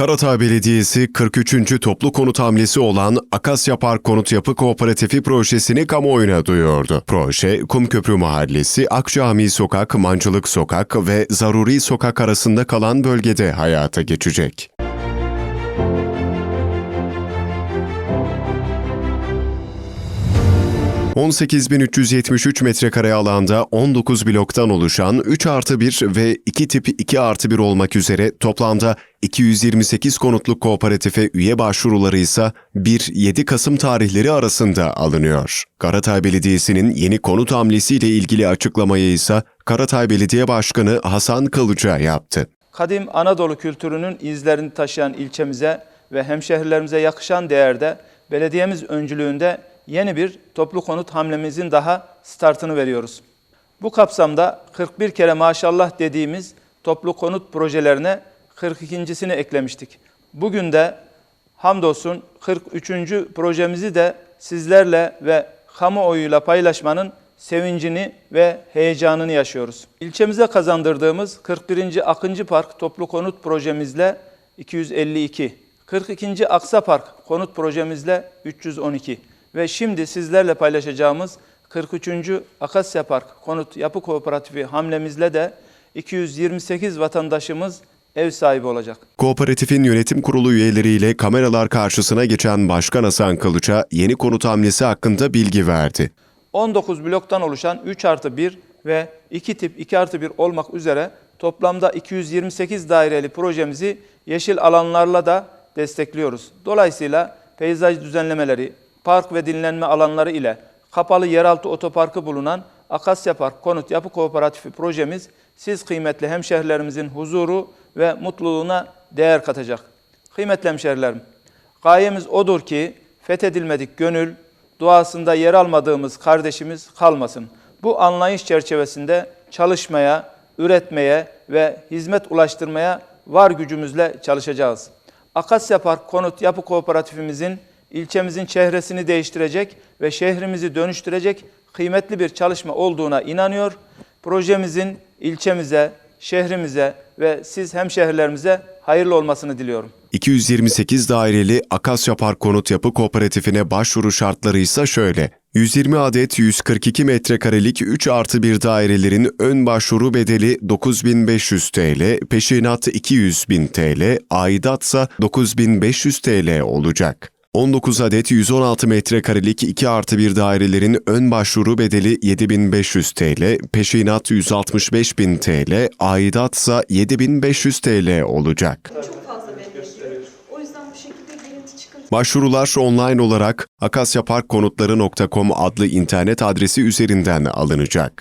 Karatağ Belediyesi 43. toplu konut hamlesi olan Akasya Park Konut Yapı Kooperatifi projesini kamuoyuna duyurdu. Proje, Kumköprü Mahallesi, Akcami Sokak, Mancılık Sokak ve Zaruri Sokak arasında kalan bölgede hayata geçecek. ...18.373 metrekare alanda 19 bloktan oluşan 3 artı 1 ve 2 tip 2 artı 1 olmak üzere toplamda 228 konutluk kooperatife üye başvuruları ise 1-7 Kasım tarihleri arasında alınıyor. Karatay Belediyesi'nin yeni konut hamlesiyle ilgili açıklamayı ise Karatay Belediye Başkanı Hasan Kılıca yaptı. kadim Anadolu kültürünün izlerini taşıyan ilçemize ve hemşehrilerimize yakışan değerde belediyemiz öncülüğünde yeni bir toplu konut hamlemizin daha startını veriyoruz. Bu kapsamda 41 kere maşallah dediğimiz toplu konut projelerine 42.sini eklemiştik. Bugün de hamdolsun 43. projemizi de sizlerle ve kamuoyuyla paylaşmanın sevincini ve heyecanını yaşıyoruz. İlçemize kazandırdığımız 41. Akıncı Park toplu konut projemizle 252, 42. Aksa Park konut projemizle 312 ve şimdi sizlerle paylaşacağımız 43. Akasya Park konut yapı kooperatifi hamlemizle de 228 vatandaşımız ev sahibi olacak. Kooperatifin yönetim kurulu üyeleriyle kameralar karşısına geçen Başkan Hasan Kılıç'a yeni konut hamlesi hakkında bilgi verdi. 19 bloktan oluşan 3 artı 1 ve 2 tip 2 artı 1 olmak üzere toplamda 228 daireli projemizi yeşil alanlarla da destekliyoruz. Dolayısıyla peyzaj düzenlemeleri, park ve dinlenme alanları ile kapalı yeraltı otoparkı bulunan Akasya Park Konut Yapı Kooperatifi projemiz siz kıymetli hemşehrilerimizin huzuru ve mutluluğuna değer katacak. Kıymetli hemşehrilerim, gayemiz odur ki fethedilmedik gönül, duasında yer almadığımız kardeşimiz kalmasın. Bu anlayış çerçevesinde çalışmaya, üretmeye ve hizmet ulaştırmaya var gücümüzle çalışacağız. Akasya Park Konut Yapı Kooperatifimizin ilçemizin çehresini değiştirecek ve şehrimizi dönüştürecek kıymetli bir çalışma olduğuna inanıyor. Projemizin ilçemize, şehrimize ve siz hemşehrilerimize hayırlı olmasını diliyorum. 228 daireli Akasya Park Konut Yapı Kooperatifine başvuru şartları ise şöyle. 120 adet 142 metrekarelik 3 artı 1 dairelerin ön başvuru bedeli 9500 TL, peşinat 200 bin TL, aidatsa 9500 TL olacak. 19 adet 116 metrekarelik 2 artı 1 dairelerin ön başvuru bedeli 7500 TL, peşinat 165 bin TL, aidatsa 7500 TL olacak. çok fazla belli ediyor. O yüzden bu şekilde girinti çıkıntı Başvurular online olarak akasyaparkkonutları.com adlı internet adresi üzerinden alınacak.